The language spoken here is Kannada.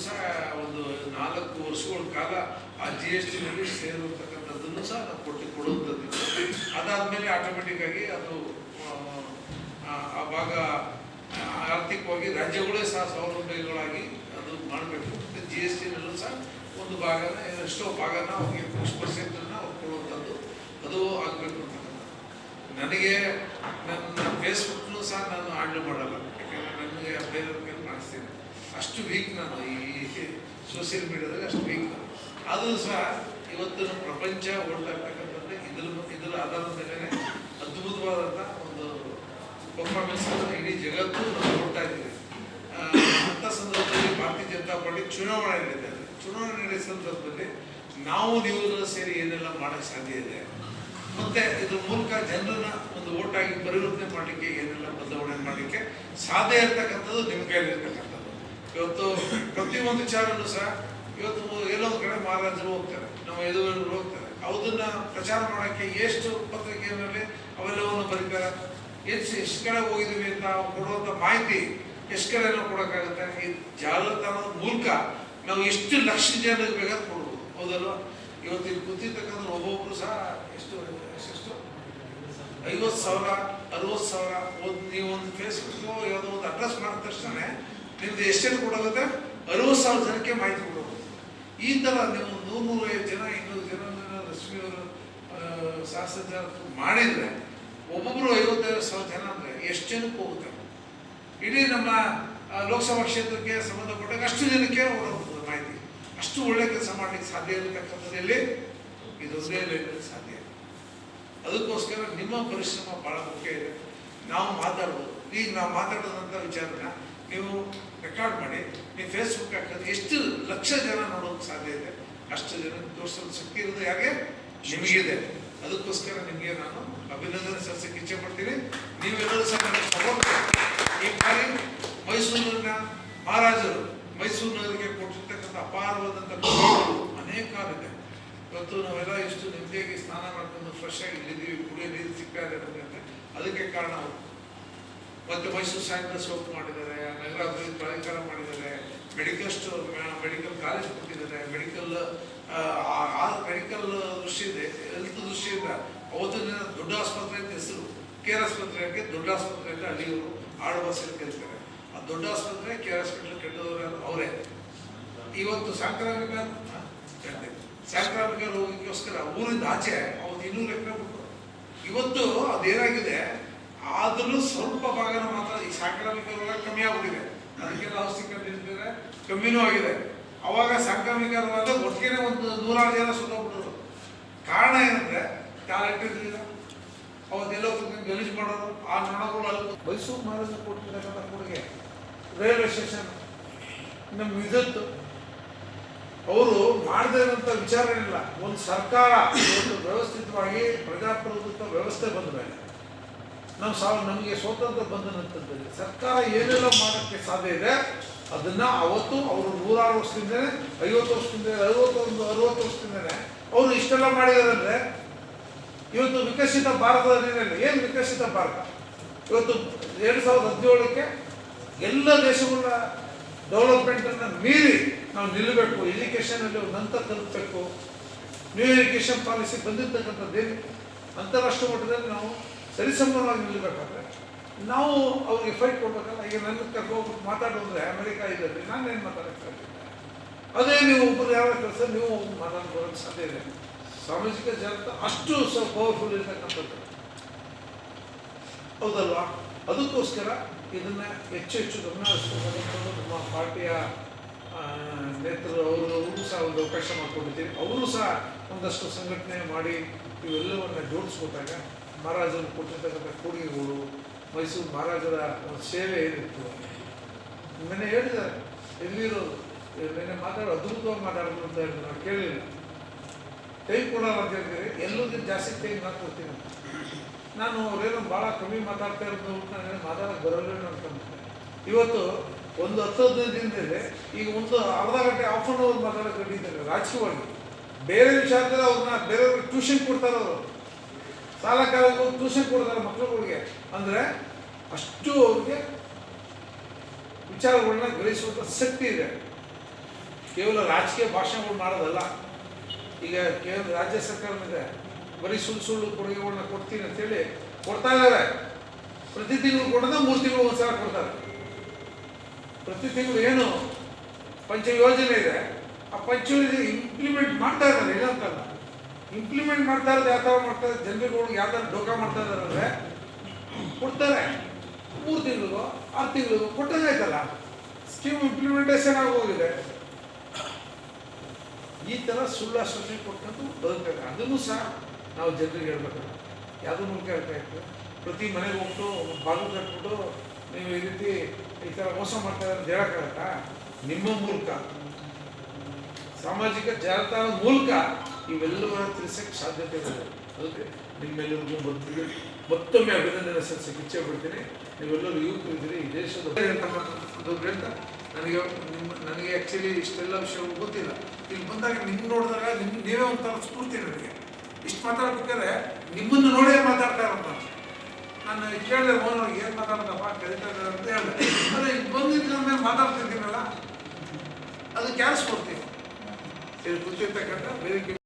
ಸಹ ಒಂದು ನಾಲ್ಕು ವರ್ಷಗಳ ಕಾಲ ಆ ಜಿ ಎಸ್ ಟಿನಲ್ಲಿ ಸೇರಿರ್ತಕ್ಕಂಥದ್ದನ್ನು ಸಹ ನಾವು ಕೊಟ್ಟು ಕೊಡುವಂಥದ್ದು ಅದಾದಮೇಲೆ ಆಟೋಮೆಟಿಕ್ಕಾಗಿ ಅದು ಆ, ಭಾಗ ಆರ್ಥಿಕವಾಗಿ ರಾಜ್ಯಗಳೇ ಸಹ ಸ್ವಾವಲಂಬಿಗಳಾಗಿ ಅದು ಮಾಡಬೇಕು. ಮತ್ತು ಜಿ ಎಸ್ ಟಿನಲ್ಲೂ ಸಹ ಒಂದು ಭಾಗನ ಎಷ್ಟೋ ಭಾಗನ ಅವ್ರಿಗೆ ಇಷ್ಟು ಪರ್ಸೆಂಟನ್ನು ಅವ್ರು ಕೊಡುವಂಥದ್ದು ಅದು ಆಗಬೇಕು ನನಗೆ ನನ್ನ ಫೇಸ್ಬುಕ್ನು ಸಹ ನಾನು ಆಡ್ಲು ಮಾಡಲ್ಲ. ಯಾಕಂದರೆ ನನಗೆ ಬೇರೆಯವ್ರಿಗೆ ಮಾಡಿಸ್ತೀನಿ. ಅಷ್ಟು ವೀಕ್ ನಾನು. ಈ ಸೋಷಿಯಲ್ ಮೀಡಿಯಾದಲ್ಲಿ ಅಷ್ಟು ವೀಕ್ ಅದು ಸಹ ಇವತ್ತಿನ ಪ್ರಪಂಚ ಓಡ್ತಾ ಇರ್ತಕ್ಕಂಥದ್ದು ಇದ್ರ ಇದರ ಆಧಾರದ ಮೇಲೆ ಅದ್ಭುತವಾದಂಥ ಒಂದು ಪರ್ಫಾರ್ಮೆನ್ಸ್ ಇಡೀ ಜಗತ್ತು ನಾವು ನೋಡ್ತಾ ಇದ್ದೀವಿ. ಅಂಥ ಸಂದರ್ಭದಲ್ಲಿ ಭಾರತೀಯ ಜನತಾ ಪಾರ್ಟಿ ಚುನಾವಣೆ ನಡೀತಾ ಇದೆ. ಚುನಾವಣೆ ನಡೆಯೋ ಸಂದರ್ಭದಲ್ಲಿ ನಾವು ನೀವು ಸೇರಿ ಏನೆಲ್ಲ ಮಾಡೋಕ್ಕೆ ಸಾಧ್ಯ ಇದೆ? ಮತ್ತೆ ಇದ್ರ ಮೂಲಕ ಜನರನ್ನ ಒಂದು ಓಟಾಗಿ ಪರಿವರ್ತನೆ ಮಾಡಲಿಕ್ಕೆ ಏನೆಲ್ಲ ಬದಲಾವಣೆ ಮಾಡಲಿಕ್ಕೆ ಸಾಧ್ಯ ಇರ್ತಕ್ಕಂಥದ್ದು ನಿಮ್ಮ ಕೈಯಲ್ಲಿ ಇರ್ತಕ್ಕಂಥದ್ದು ಇವತ್ತು ಪ್ರತಿಯೊಂದು ವಿಚಾರನೂ ಸಹ ಇವತ್ತು ಎಲ್ಲೋ ಒಂದು ಕಡೆ ಮಹಾರಾಜರು ಹೋಗ್ತಾರೆ. ನಮ್ಮ ಎದುರು ಹೋಗ್ತಾರೆ. ಅದನ್ನ ಪ್ರಚಾರ ಮಾಡೋಕ್ಕೆ ಎಷ್ಟು ಪತ್ರಿಕೆಯಲ್ಲಿ ಅವೆಲ್ಲವನ್ನು ಬರೀತಾರೆ? ಎಷ್ಟು ಎಷ್ಟು ಕಡೆ ಹೋಗಿದ್ದೀವಿ ಅಂತ ಕೊಡುವಂಥ ಮಾಹಿತಿ ಎಷ್ಟು ಕಡೆ ನಾವು ಕೊಡೋಕ್ಕಾಗುತ್ತೆ? ಈ ಜಾಲತಾಣದ ಮೂಲಕ ನಾವು ಎಷ್ಟು ಲಕ್ಷ ಜನರಿಗೆ ಬೇಕಾದ್ರೆ ಕೊಡ್ಬೋದು ಹೌದಲ್ವಾ? ಇವತ್ತು ಇಲ್ಲಿ ಕೂತಿರ್ತಕ್ಕಂಥ ಒಬ್ಬೊಬ್ರು ಸಹ ಎಷ್ಟು ಎಷ್ಟು ಐವತ್ತು ಸಾವಿರ, ಅರವತ್ತು ಸಾವಿರ. ಒಂದು ನೀವು ಒಂದು ಫೇಸ್ಬುಕ್ ಯಾವುದೋ ಒಂದು ಅಡ್ರೆಸ್ ಮಾಡಿದ ತಕ್ಷಣ ನಿಮ್ದು ಎಷ್ಟೆಷ್ಟು ಕೊಡೋದಂದ್ರೆ ಅರವತ್ತು ಸಾವಿರ ಜನಕ್ಕೆ ಮಾಹಿತಿ ಕೊಡೋದು. ಈ ಥರ ನೀವು ನೂರು ನೂರೈವತ್ತು ಜನ, ಇನ್ನೂರು ಜನ ರಶ್ಮಿಯವರು ಅವರು ಜನ ಮಾಡಿದರೆ ಒಬ್ಬೊಬ್ಬರು ಐವತ್ತೈವತ್ತು ಸಾವಿರ ಜನ ಅಂದರೆ ಎಷ್ಟು ಜನಕ್ಕೆ ಹೋಗುತ್ತೆ? ಇಡೀ ನಮ್ಮ ಲೋಕಸಭಾ ಕ್ಷೇತ್ರಕ್ಕೆ ಸಂಬಂಧಪಟ್ಟಾಗ ಅಷ್ಟು ಜನಕ್ಕೆ ಹೊರಬಹುದು ಮಾಹಿತಿ. ಅಷ್ಟು ಒಳ್ಳೆ ಕೆಲಸ ಮಾಡಲಿಕ್ಕೆ ಸಾಧ್ಯ ಇರತಕ್ಕಂಥದ್ದಲ್ಲಿ ಲೆವೆಲ್ ಸಾಧ್ಯ ಅದಕ್ಕೋಸ್ಕರ ನಿಮ್ಮ ಪರಿಶ್ರಮ ಬಹಳ ಮುಖ್ಯ ಇದೆ. ನಾವು ಮಾತಾಡ್ಬೋದು. ಈಗ ನಾವು ಮಾತಾಡೋದಂಥ ವಿಚಾರನ ನೀವು ರೆಕಾರ್ಡ್ ಮಾಡಿ, ನೀವು ಫೇಸ್ಬುಕ್ ಹಾಕಿದ್ರೆ ಎಷ್ಟು ಲಕ್ಷ ಜನ ನೋಡೋಕೆ ಸಾಧ್ಯ ಇದೆ? ಅಷ್ಟು ಜನ ತೋರಿಸೋದು ಶಕ್ತಿ ಇರೋದು ಯಾಕೆ ನಿಮಗಿದೆ ಅದಕ್ಕೋಸ್ಕರ ನಿಮಗೆ ನಾನು ಅಭಿನಂದನೆ ಸಲ್ಲಿಸಕ್ಕೆ ಇಚ್ಛೆ ಪಡ್ತೀನಿ. ನೀವೆಲ್ಲರೂ ಸಹ ನನಗೆ ಸಪೋರ್ಟ್ ಈ ಬಾರಿ ಮೈಸೂರಿನ ಮಹಾರಾಜರು ಮೈಸೂರು ನಗರಿಗೆ ಕೊಟ್ಟಿರ್ತಕ್ಕಂಥ ಅಪಾರವಾದಂಥ ಅನೇಕ ಇದೆ. ಇವತ್ತು ನಾವೆಲ್ಲ ಇಷ್ಟು ನೆಮ್ಮದಿಯಾಗಿ ಸ್ನಾನ ಮಾಡ್ಕೊಂಡು ಫ್ರೆಶ್ ಆಗಿ ಇಲ್ಲಿದ್ದೀವಿ, ಕುಡಿಯೋ ನೀರು ಸಿಗ್ತಾ ಇದೆ ಅದಕ್ಕೆ ಕಾರಣ ಮತ್ತೆ ಮೈಸೂರು ಸ್ಯಾಂಡಲ್ಸ್ ಸೋಪ್ ಮಾಡಿದ್ದಾರೆ ನಗರ ಅಭಿವೃದ್ಧಿ ಪ್ರಾಧಿಕಾರ ಮಾಡಿದ್ದಾರೆ ಮೆಡಿಕಲ್ ಸ್ಟೋರ್ ಮೆಡಿಕಲ್ ಕಾಲೇಜ್ ಕೊಟ್ಟಿದ್ದಾರೆ ಮೆಡಿಕಲ್ ಮೆಡಿಕಲ್ ದೃಷ್ಟಿಯಿಂದ ಹೆಲ್ತ್ ದೃಷ್ಟಿಯಿಂದ ದಿನ ದೊಡ್ಡ ಆಸ್ಪತ್ರೆ ಅಂತ ಹೆಸರು ಕೇರ್ ಆಸ್ಪತ್ರೆಗೆ ದೊಡ್ಡ ಆಸ್ಪತ್ರೆ ಅಂತ ಹಳ್ಳಿಯವರು ಆಡು ಬಸ್ಸಲ್ಲಿ ಕೇಳ್ತಾರೆ. ಆ ದೊಡ್ಡ ಆಸ್ಪತ್ರೆ ಕೇರ್ ಹಾಸ್ಪಿಟಲ್ ಕೆಟ್ಟದವರು ಅವರೇ. ಇವತ್ತು ಸಾಂಕ್ರಾಮಿಕ. ಸಾಂಕ್ರಾಮಿಕ ರೋಗಕ್ಕೋಸ್ಕರ ಊರಿಂದ ಆಚೆ ಅವತ್ತು ಇನ್ನೂರು ಎಕರೆ ಇವತ್ತು ಅದೇನಾಗಿದೆ? ಆದರೂ ಸ್ವಲ್ಪ ಭಾಗನ ಮಾತ್ರ ಈ ಸಾಂಕ್ರಾಮಿಕ ರೋಗ ಕಮ್ಮಿ ಆಗ್ಬಿಟ್ಟಿದೆ. ಅದಕ್ಕೆಲ್ಲ ಔಷಧಿ ಕಂಡಿದ್ದಾರೆ ಕಮ್ಮಿನೂ ಆಗಿದೆ. ಅವಾಗ ಸಾಂಕ್ರಾಮಿಕ ರೋಗ ಒಟ್ಟಿಗೆ ಒಂದು ನೂರಾರು ಜನ ಸುತ್ತೋಗ್ಬಿಟ್ರು. ಕಾರಣ ಏನಂದ್ರೆ ಟ್ಯಾಲೆಂಟ್ ಇರಲಿಲ್ಲ ಅವತ್ತೆಲ್ಲೋ ಗಲೀಜ್ ಮಾಡೋರು, ಆ ನೊಣಗಳು ಅಲ್ಲಿ ಮೈಸೂರು ಮಹಾರಾಜ ಕೊಟ್ಟಿರ್ತಕ್ಕಂಥ ಕೊಡುಗೆ ರೈಲ್ವೆ ಸ್ಟೇಷನ್, ನಮ್ಮ ವಿದ್ಯುತ್, ಅವರು ಮಾಡದೇ ಇರುವಂಥ ವಿಚಾರ ಏನಿಲ್ಲ. ಒಂದು ಸರ್ಕಾರ, ಒಂದು ವ್ಯವಸ್ಥಿತವಾಗಿ ಪ್ರಜಾಪ್ರಭುತ್ವ ವ್ಯವಸ್ಥೆ ಬಂದ ಮೇಲೆ. ನಾವು ಸಾವ ನಮಗೆ ಸ್ವಾತಂತ್ರ್ಯ ಬಂದ ನಂತರದಲ್ಲಿ ಸರ್ಕಾರ ಏನೆಲ್ಲ ಮಾಡೋಕ್ಕೆ ಸಾಧ್ಯ ಇದೆ, ಅದನ್ನು ಅವತ್ತು ಅವರು ನೂರಾರು ವರ್ಷದಿಂದನೇ ಐವತ್ತು ವರ್ಷದಿಂದ, ಅರವತ್ತೊಂದು, ಅರವತ್ತು ವರ್ಷದಿಂದಲೇ ಅವರು ಇಷ್ಟೆಲ್ಲ ಮಾಡಿದ್ದಾರೆ ಅಂದ್ರೆ ಇವತ್ತು ವಿಕಸಿತ ಭಾರತದ ಏನು ವಿಕಸಿತ ಭಾರತ? ಇವತ್ತು ಎರಡು ಸಾವಿರದ ಹದಿನೇಳಕ್ಕೆ ಎಲ್ಲ ದೇಶಗಳ ಡೆವಲಪ್ಮೆಂಟನ್ನು ಮೀರಿ ನಾವು ನಿಲ್ಲಬೇಕು, ಎಜುಕೇಷನಲ್ಲಿ ಒಂದು ಹಂತ ತಲುಪಬೇಕು. ನ್ಯೂ ಎಜುಕೇಷನ್ ಪಾಲಿಸಿ ಬಂದಿರತಕ್ಕಂಥದ್ದೇನು ಅಂತಾರಾಷ್ಟ್ರೀಯ ಮಟ್ಟದಲ್ಲಿ ನಾವು ಸರಿಸಮವಾಗಿ ನಿಲ್ಲಬೇಕಾದ್ರೆ ನಾವು ಅವ್ರಿಗೆ ಫೈಟ್ ಕೊಡ್ಬೇಕಲ್ಲ. ಈಗ ನನ್ನ ಕರ್ಕೊಂಡು ಹೋಗ್ಬಿಟ್ಟು ಮಾತಾಡೋದ್ರೆ ಅಮೆರಿಕ ಇದರಲ್ಲಿ ನಾನೇನು ಮಾತಾಡಕ್ಕೆ ಸಾಧ್ಯ. ಅದೇ ನೀವು ಒಬ್ಬರು ಯಾವ ಕೆಲಸ, ನೀವು ಮಾತಾಡ್ಕೊಳ್ಳೋಕೆ ಸಾಧ್ಯ ಇದೆ ಸಾಮಾಜಿಕ ಜಾಲತಾಣ ಅಷ್ಟು ಸ ಪವರ್ಫುಲ್ ಇರ್ತಕ್ಕಂಥದ್ದು. ಹೌದಲ್ವಾ? ಅದಕ್ಕೋಸ್ಕರ ಇದನ್ನು ಹೆಚ್ಚು ಹೆಚ್ಚು ಗಮನ ಹರಿಸ್ಕೊಂಡು ನಮ್ಮ ಪಾರ್ಟಿಯ ನೇತೃತ್ವ ನೇತೃ ಅವರು ಅವರು ಸಹ ಒಂದು ಅವಕಾಶ ಮಾಡಿಕೊಂಡಿದ್ದೀವಿ ಅವರು ಸಹ ಒಂದಷ್ಟು ಸಂಘಟನೆ ಮಾಡಿ ಇವೆಲ್ಲವನ್ನು ಜೋಡಿಸ್ಕೊಟ್ಟಾಗ ಮಹಾರಾಜರು ಕೊಟ್ಟಿರ್ತಕ್ಕಂಥ ಕೊಡುಗೆಗಳು, ಮೈಸೂರು ಮಹಾರಾಜರ ಒಂದು ಸೇವೆ ಏನಿತ್ತು? ನಿನ್ನೆ ಹೇಳಿದ್ದಾರೆ. ಎಲ್ಲಿರೋದು? ನಿನ್ನೆ ಮಾತಾಡೋ, ಅದ್ಭುತವಾಗಿ ಮಾತಾಡೋದು ಅಂತ ಹೇಳಿದ್ರು. ನಾನು ಕೇಳಿಲ್ಲ ಟೈಮ್ ಕೊಡೋಲ್ಲ ಅಂತ ಹೇಳಿದ್ರೆ ಎಲ್ಲರಿಗೂ ಜಾಸ್ತಿ ಟೈಮ್ ನಾನು ಕೊಡ್ತೀನಿ. ನಾನು ಅವ್ರೇನೋ ಭಾಳ ಕಮ್ಮಿ ಮಾತಾಡ್ತಾ ಇರೋದು ನಾನು ಮಾತಾಡೋಕೆ ಬರೋಲ್ಲ ಅಂತ ಇವತ್ತು ಒಂದು ಹತ್ತು ಹದಿನೈದು ದಿನದಲ್ಲಿ ಈಗ ಒಂದು ಅರ್ಧ ಗಂಟೆ ಆಫ್ ಅನ್ ಅವರ್ ಮಾತಾಡೋಕೆ ಕಟ್ಟಿದ್ದಾರೆ ರಾಜಕೀಯವಾಗಿ. ಬೇರೆ ವಿಚಾರದಲ್ಲಿ ಅವ್ರನ್ನ ಬೇರೆಯವ್ರಿಗೆ ಟ್ಯೂಷನ್ ಕೊಡ್ತಾರೆ ಅವರು ಸಾಲ ಕಾಲಕ್ಕೆ ಟ್ಯೂಷನ್ ಕೊಡ್ತಾರೆ ಮಕ್ಕಳುಗಳಿಗೆ ಅಂದರೆ ಅಷ್ಟು ಅವ್ರಿಗೆ ವಿಚಾರಗಳನ್ನ ಗ್ರಹಿಸುವಂಥ ಶಕ್ತಿ ಇದೆ. ಕೇವಲ ರಾಜಕೀಯ ಭಾಷಣಗಳು ಮಾಡೋದಲ್ಲ. ಈಗ ಕೇವಲ ರಾಜ್ಯ ಸರ್ಕಾರನಿದೆ ಬರೀ ಸುಳ್ಳು ಸುಳ್ಳು ಕೊಡುಗೆಗಳನ್ನ ಕೊಡ್ತೀನಿ ಅಂತೇಳಿ ಕೊಡ್ತಾ ಇದ್ದಾರೆ. ಪ್ರತಿ ತಿಂಗಳು ಕೊಡೋದ ಮೂರು ತಿಂಗಳು ಒಂದ್ಸಲ ಕೊಡ್ತಾರೆ. ಪ್ರತಿ ತಿಂಗಳು ಏನು ಪಂಚ ಯೋಜನೆ ಇದೆ. ಆ ಪಂಚ ಯೋಜನೆ ಇಂಪ್ಲಿಮೆಂಟ್ ಮಾಡ್ತಾ ಇದ್ದಾರೆ ಅಂತಲ್ಲ ಇಂಪ್ಲಿಮೆಂಟ್ ಮಾಡ್ತಾ ಇರೋದು ಯಾವ ಥರ ಮಾಡ್ತಾ ಇದ್ದಾರೆ ಜನರಿಗೆ ಯಾವ ಥರ ಡೋಕಾ ಮಾಡ್ತಾ ಇದ್ದಾರೆ ಅಂದರೆ ಕೊಡ್ತಾರೆ. ಮೂರು ತಿಂಗಳು ಆರು ತಿಂಗಳು ಕೊಟ್ಟಂಗಾಯ್ತಲ್ಲ ಸ್ಕೀಮ್ ಇಂಪ್ಲಿಮೆಂಟೇಷನ್ ಆಗಿ ಹೋಗಿದೆ. ಈ ಥರ ಸುಳ್ಳು ಸೃಷ್ಟಿ ಕೊಟ್ಟು ಬದುಕಾಗ ಅದನ್ನು ಸಹ ನಾವು ಜನರಿಗೆ ಹೇಳ್ಬೇಕು. ಯಾವುದೂ ಮೂಲಕ ಹೇಳ್ತಾ ಇತ್ತು ಪ್ರತಿ ಮನೆಗೆ ಹೋಗ್ಬಿಟ್ಟು ಬಾಗಿಲು ಕಟ್ಬಿಟ್ಟು ನೀವು ಈ ರೀತಿ ಈ ಥರ ಮೋಸ ಮಾಡ್ತಾ ಇದ್ದಾರೆ ಹೇಳಕ್ಕಾಗತ್ತಾ? ನಿಮ್ಮ ಮೂಲಕ ಸಾಮಾಜಿಕ ಜಾಲತಾಣದ ಮೂಲಕ ಇವೆಲ್ಲವನ್ನ ತಿಳಿಸಕ್ಕೆ ಸಾಧ್ಯತೆ ಇದೆ. ಅದಕ್ಕೆ ನಿಮ್ಮೆಲ್ಲರಿಗೂ ಬರ್ತೀವಿ ಮತ್ತೊಮ್ಮೆ ಅಭಿನಂದನೆ ಸಲ್ಲಿಸಕ್ಕೆ ಇಚ್ಛೆ ಪಡ್ತೀನಿ ನೀವೆಲ್ಲರೂ ಯುವಕರಿದ್ದೀರಿ ಈ ದೇಶದ ನನಗೆ ನಿಮ್ಮ ನನಗೆ ಆ್ಯಕ್ಚುಲಿ ಇಷ್ಟೆಲ್ಲ ವಿಷಯಗಳು ಗೊತ್ತಿಲ್ಲ. ಇಲ್ಲಿ ಬಂದಾಗ ನಿಮ್ಮ ನೋಡಿದಾಗ ನಿಮ್ಮ ನೀವೇ ಒಂಥರ ಸ್ಫೂರ್ತಿ ನನಗೆ. ಇಷ್ಟು ಮಾತಾಡ್ಬೇಕಾದ್ರೆ ನಿಮ್ಮನ್ನು ನೋಡೇ ಮಾತಾಡ್ತಾ ಇರೋ ನಾನು. ಕೇಳಿದೆ ಅವ್ರಿಗೆ ಏನು ಮಾತಾಡ್ದಪ್ಪ ಕಲಿತಾ ಇದ್ದಾರೆ ಅಂತ ಹೇಳಿದೆ. ಅದೇ ಇಲ್ಲಿ ಬಂದಿದ್ದು ಮೇಲೆ ಮಾತಾಡ್ತಿದ್ದೀನಲ್ಲ, ಅದಕ್ಕೆ ಯಾರು ಸ್ಫೂರ್ತಿ? ಇಲ್ಲಿ ಕೂತಿರ್ತಕ್ಕಂಥ ವೇದಿಕೆ